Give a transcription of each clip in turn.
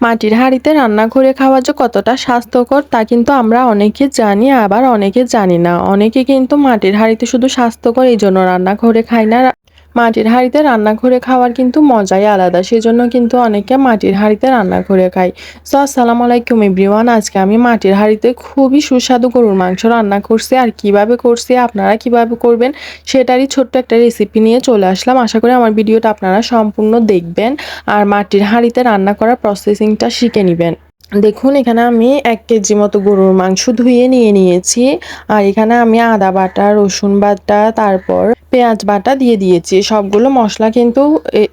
মাটির হাঁড়িতে রান্না করে খাওয়া যে কতটা স্বাস্থ্যকর তা কিন্তু আমরা অনেকে জানি, আবার অনেকে জানি না। অনেকে কিন্তু মাটির হাঁড়িতে শুধু স্বাস্থ্যকর এই জন্য রান্না করে খায় না। মাটির হাঁড়িতে রান্না করে খাওয়ার কিন্তু মজাই আলাদা। সেজন্য কিন্তু অনেকে মাটির হাঁড়িতে রান্না করে খায়। সো, আসসালামু আলাইকুম এভরিওয়ান। আজকে আমি মাটির হাঁড়িতে খুবই সুস্বাদু গরুর মাংস রান্না করছি। আর কীভাবে করছি, আপনারা কীভাবে করবেন, সেটারই ছোট্ট একটা রেসিপি নিয়ে চলে আসলাম। আশা করি আমার ভিডিওটা আপনারা সম্পূর্ণ দেখবেন। আর মাটির হাঁড়িতে রান্না করার প্রসেসিংটা শিখে নেবেন। দেখুন, এখানে আমি এক কেজি মতো গরুর মাংস ধুয়ে নিয়ে নিয়েছি। আর এখানে আমি আদা বাটা, রসুন বাটা, তারপর পেঁয়াজ বাটা দিয়ে দিয়েছি। সবগুলো মশলা কিন্তু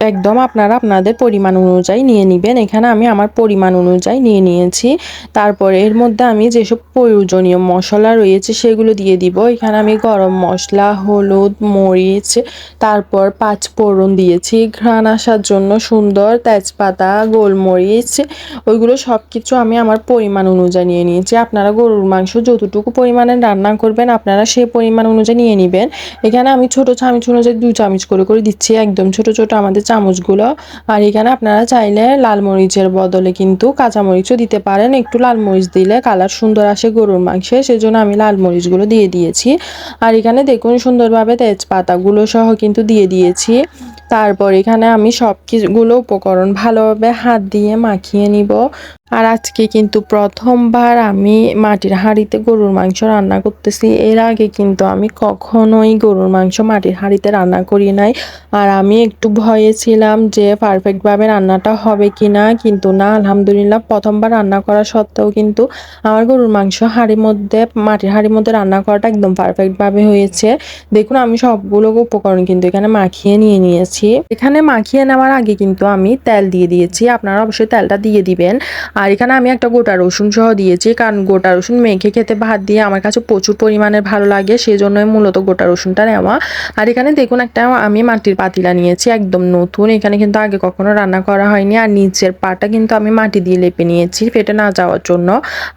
একদম আপনারা আপনাদের পরিমাণ অনুযায়ী নিয়ে নেবেন। এখানে আমি আমার পরিমাণ অনুযায়ী নিয়ে নিয়েছি। তারপরে এর মধ্যে আমি যেসব প্রয়োজনীয় মশলা রয়েছে, সেগুলো দিয়ে দিব। এখানে আমি গরম মশলা, হলুদ, মরিচ, তারপর পাঁচ ফোড়ন দিয়েছি। ঘ্রাণ আসার জন্য সুন্দর তেজপাতা, গোলমরিচ, ওইগুলো সব কিছু আমি আমার পরিমাণ অনুযায়ী নিয়ে নিয়েছি। আপনারা গরুর মাংস যতটুকু পরিমাণে রান্না করবেন, আপনারা সেই পরিমাণ অনুযায়ী নিয়ে নেবেন। এখানে আমি ছোট চামচ অনুযায়ী দু চামচ করে করে দিচ্ছি, একদম ছোট ছোট আমাদের চামচগুলো। আর এখানে আপনারা চাইলে লাল মরিচের বদলে কিন্তু কাঁচা মরিচও দিতে পারেন। একটু লাল মরিচ দিলে কালার সুন্দর আসে গরুর মাংসে সেজন্য আমি লাল মরিচগুলো দিয়ে দিয়েছি। আর এখানে দেখুন, সুন্দরভাবে তেজপাতাগুলো সহ কিন্তু দিয়ে দিয়েছি। তারপর এখানে আমি সব কিছুগুলো উপকরণ ভালোভাবে হাত দিয়ে মাখিয়ে নিব। আর আজকে কিন্তু প্রথমবার আমি মাটির হাঁড়িতে গরুর মাংস রান্না করতেছি। এর আগে কিন্তু আমি কখনোই গরুর মাংস মাটির হাঁড়িতে রান্না করি নাই। আর আমি একটু ভয়ে ছিলাম যে পারফেক্টভাবে রান্নাটা হবে কি না কিন্তু না, আলহামদুলিল্লাহ প্রথমবার রান্না করা সত্ত্বেও কিন্তু আমার গরুর মাংস হাঁড়ির মধ্যে, মাটির হাঁড়ির মধ্যে রান্না করাটা একদম পারফেক্টভাবে হয়েছে। দেখুন, আমি সবগুলো উপকরণ কিন্তু এখানে মাখিয়ে নিয়ে নিয়েছি। এখানে মাখিয়ে নেওয়ার আগে কিন্তু আমি তেল দিয়ে দিয়েছি। আপনারা অবশ্যই তেলটা দিয়ে দিবেন। আর এখানে আমি একটা গোটা রসুন সহ দিয়েছি, কারণ গোটা রসুন মেখে খেতে ভাত দিয়ে আমার কাছে প্রচুর পরিমাণে ভালো লাগে সেই জন্যই মূলত গোটা রসুনটা নেওয়া। আর এখানে দেখুন একটা আমি মাটির পাতিলা নিয়েছি, একদম নতুন, এখানে কিন্তু আগে কখনো রান্না করা হয়নি, আর নিচের পাটা কিন্তু আমি মাটি দিয়ে লেপে নিয়েছি ফেটে না যাওয়ার জন্য।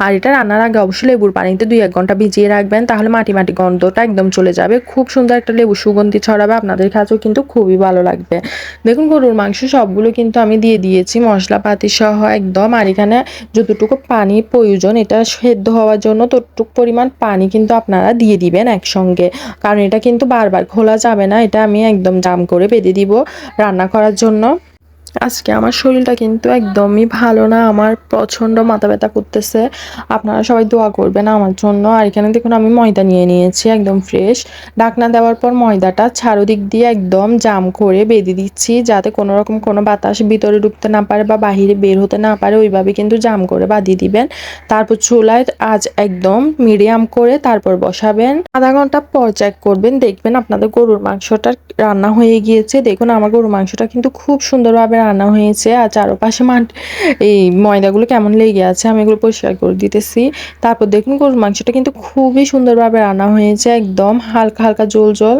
আর এটা রান্নার আগে অবশ্যই লেবুর পানিতে দুই এক ঘণ্টা ভিজিয়ে রাখবেন, তাহলে মাটি মাটি গন্ধটা একদম চলে যাবে। খুব সুন্দর একটা লেবু সুগন্ধি ছড়াবে, আপনাদের কাছেও কিন্তু খুবই ভালো লাগবে। দেখুন গরুর মাংস সবগুলো কিন্তু আমি দিয়ে দিয়েছি, মশলাপাতি সহ একদম, আর এখানে যতটুকু পানি প্রয়োজন এটা সেদ্ধ হওয়ার জন্য ততটুকু পরিমাণ পানি কিন্তু আপনারা দিয়ে দিবেন একসঙ্গে। কারণ এটা কিন্তু বারবার খোলা যাবে না, এটা আমি একদম জাম করে বেঁধে দিব রান্না করার জন্য। আজকে আমার শরীরটা কিন্তু একদমই ভালো না, আমার প্রচণ্ড মাথা ব্যথা করতেছে। আপনারা সবাই দোয়া করবেন আমার জন্য। আর এখানে দেখুন আমি ময়দা নিয়ে নিয়েছি, একদম ফ্রেশ ডাকনা দেওয়ার পর ময়দাটা চারোদিক দিয়ে একদম জাম করে বেঁধে দিচ্ছি, যাতে কোনো রকম কোনো বাতাস ভিতরে ঢুকতে না পারে বা বাহিরে বের হতে না পারে, ওইভাবে কিন্তু জাম করে বাঁধিয়ে দিবেন। তারপর চুলায় আজ একদম মিডিয়াম করে তারপর বসাবেন। আধা ঘণ্টা পর চেক করবেন, দেখবেন আপনাদের গরুর মাংসটা রান্না হয়ে গিয়েছে। দেখুন আমার গরুর মাংসটা কিন্তু খুব সুন্দরভাবে রান্না হয়েছে আর চারপাশে মাঠ এই ময়দাগুলো কেমন লেগে আছে আমি এগুলো পরিষ্কার করে দিতেছি। তারপর দেখুন গরুর মাংসটা কিন্তু খুবই সুন্দরভাবে রান্না হয়েছে, একদম হালকা হালকা জল জল